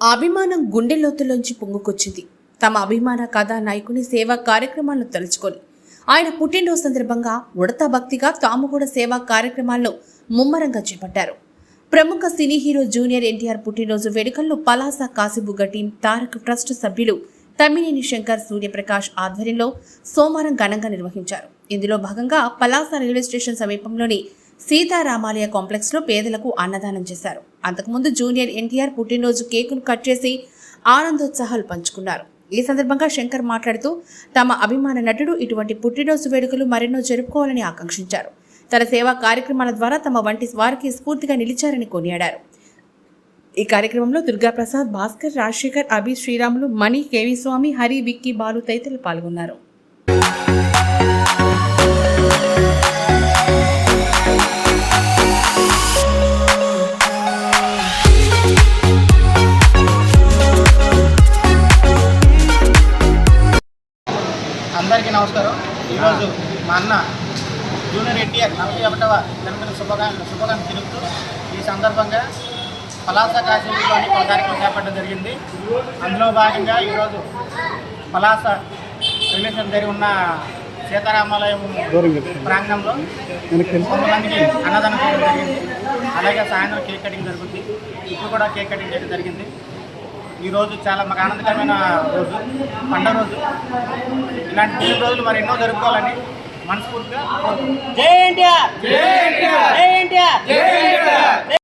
అభిమానం గుండె లోతులోంచి పొంగుకొచ్చింది. తమ అభిమాన కథానాయకుని సేవా కార్యక్రమాలను తలుచుకొని. ఆయన పుట్టినరోజు సందర్భంగా ఉడతా భక్తిగా తాము కూడా సేవా కార్యక్రమాల్లో ముమ్మరంగా చేపట్టారు. ప్రముఖ సినీ హీరో జూనియర్ ఎన్టీఆర్ పుట్టినరోజు వేడుకల్లో పలాస కాసిబుగ్గ టీం తారక్ ట్రస్ట్ సభ్యులు తమ్మినేని శంకర్ సూర్యప్రకాష్ ఆధ్వర్యంలో సోమవారం ఘనంగా నిర్వహించారు. ఇందులో భాగంగా పలాస రైల్వే స్టేషన్ సమీపంలోని సీతారామాలయ కాంప్లెక్స్లో పేదలకు అన్నదానం చేశారు. అంతకుముందు జూనియర్ ఎన్టీఆర్ పుట్టినరోజు కేకును కట్ చేసి ఆనందోత్సాహాలు పంచుకున్నారు. ఈ సందర్భంగా శంకర్ మాట్లాడుతూ తమ అభిమాన నటుడు ఇటువంటి పుట్టినరోజు వేడుకలు మరెన్నో జరుపుకోవాలని ఆకాంక్షించారు. తన సేవా కార్యక్రమాల ద్వారా తమ వంటి వారికి స్ఫూర్తిగా నిలిచారని కొనియాడారు. ఈ కార్యక్రమంలో దుర్గాప్రసాద్ భాస్కర్ రాజశేఖర్ అభి శ్రీరాములు మణి కేవి స్వామి హరి విక్కీ బాలు తదితరులు పాల్గొన్నారు. అందరికీ నమస్కారం. ఈరోజు మా అన్న జూనియర్ ఎన్టీఆర్ నలభై ఒకటవ జన్మదిన శుభకాంక్ష శుభకాంక్ష తెలుపుతూ ఈ సందర్భంగా పలాస కాశీలోని ఒక కార్యక్రమం చేపట్టడం జరిగింది. అందులో భాగంగా ఈరోజు పలాస రిలేషన్ దగ్గర ఉన్న సీతారామాలయం ప్రాంగణంలో కొంతమందికి అన్నదానం చేయడం జరిగింది. అలాగే సాయంత్రం కేక్ కటింగ్ జరుగుతుంది. ఇప్పుడు కూడా కేక్ కటింగ్ చేయడం జరిగింది. ఈ రోజు చాలా మాకు ఆనందకరమైన రోజు పండుగ రోజు. ఇలాంటి రోజులు మరి ఎన్నో జరుపుకోవాలని మనస్ఫూర్తిగా జై ఎన్టీఆర్!